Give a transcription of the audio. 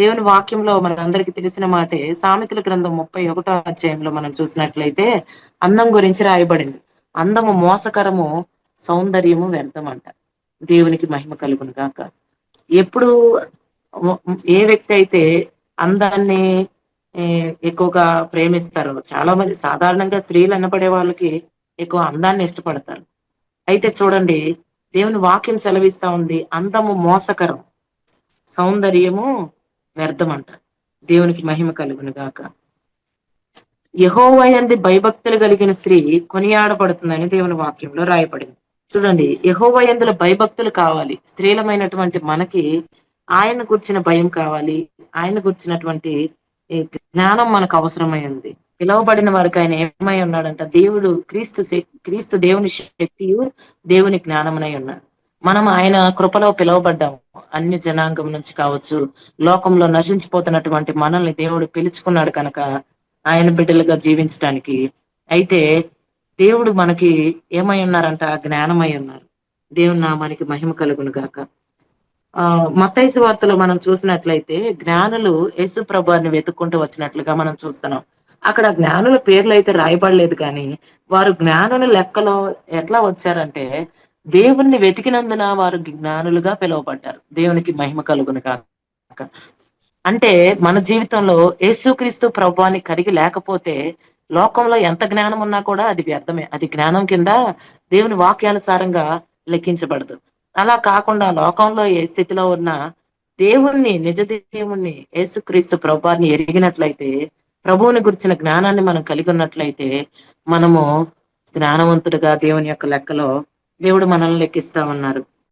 దేవుని వాక్యంలో మన అందరికి తెలిసిన మాటే సామెతల గ్రంథం ముప్పై ఒకటో అధ్యాయంలో మనం చూసినట్లయితే అందం గురించి రాయబడింది. అందము మోసకరము సౌందర్యము వ్యర్థం అంట దేవునికి మహిమ కలుగును కాక ఎప్పుడు ఏ వ్యక్తి అయితే అందాన్ని ఎక్కువగా ప్రేమిస్తారో చాలా మంది సాధారణంగా స్త్రీలు అనబడే వాళ్ళకి ఎక్కువ అందాన్ని ఇష్టపడతారు. అయితే చూడండి దేవుని వాక్యం సెలవిస్తా ఉంది అందము మోసకరం సౌందర్యము వ్యర్థమంట. దేవునికి మహిమ కలుగును గాక. యహోవయంది భయభక్తులు కలిగిన స్త్రీ కొనియాడబడుతుందని దేవుని వాక్యంలో రాయబడింది. చూడండి యహోవయందుల భయభక్తులు కావాలి. స్త్రీలమైనటువంటి మనకి ఆయన గుర్చిన భయం కావాలి. ఆయన గుర్చినటువంటి జ్ఞానం మనకు అవసరమైంది పిలువబడిన వారికి ఆయన ఏమై ఉన్నాడంట? దేవుడు క్రీస్తు క్రీస్తు దేవుని శక్తియు దేవుని జ్ఞానమునై ఉన్నాడు. మనం ఆయన కృపలో పిలువబడ్డాము. అన్ని జనాంగం నుంచి కావచ్చు లోకంలో నశించిపోతున్నటువంటి మనల్ని దేవుడు పిలుచుకున్నాడు కనుక ఆయన బిడ్డలుగా జీవించడానికి అయితే దేవుడు మనకి ఏమై ఉన్నారంట? జ్ఞానమై ఉన్నారు. దేవుని నామానికి మహిమ కలుగును గాక. ఆ మతైసు వార్తలో మనం చూసినట్లయితే జ్ఞానులు యేసు ప్రభాన్ని వెతుక్కుంటూ వచ్చినట్లుగా మనం చూస్తున్నాం. అక్కడ జ్ఞానుల పేర్లు అయితే రాయబడలేదు కానీ వారు జ్ఞానుల లెక్కలో ఎట్లా వచ్చారంటే దేవుణ్ణి వెతికినందున వారు జ్ఞానులుగా పిలువబడ్డారు. దేవునికి మహిమ కలుగును కాక అంటే మన జీవితంలో యేసుక్రీస్తు ప్రభువాన్ని కరిగి లేకపోతే లోకంలో ఎంత జ్ఞానం ఉన్నా కూడా అది వ్యర్థమే. అది జ్ఞానం కింద దేవుని వాక్యానుసారంగా లెక్కించబడదు. అలా కాకుండా లోకంలో ఏ స్థితిలో ఉన్నా దేవుణ్ణి నిజ దేవుణ్ణి యేసుక్రీస్తు ప్రభువాన్ని ఎరిగినట్లయితే ప్రభువుని గురించిన జ్ఞానాన్ని మనం కలిగి ఉన్నట్లయితే మనము జ్ఞానవంతుడిగా దేవుని యొక్క లెక్కలో దేవుడు మనల్ని లెక్కిస్తా ఉన్నారు.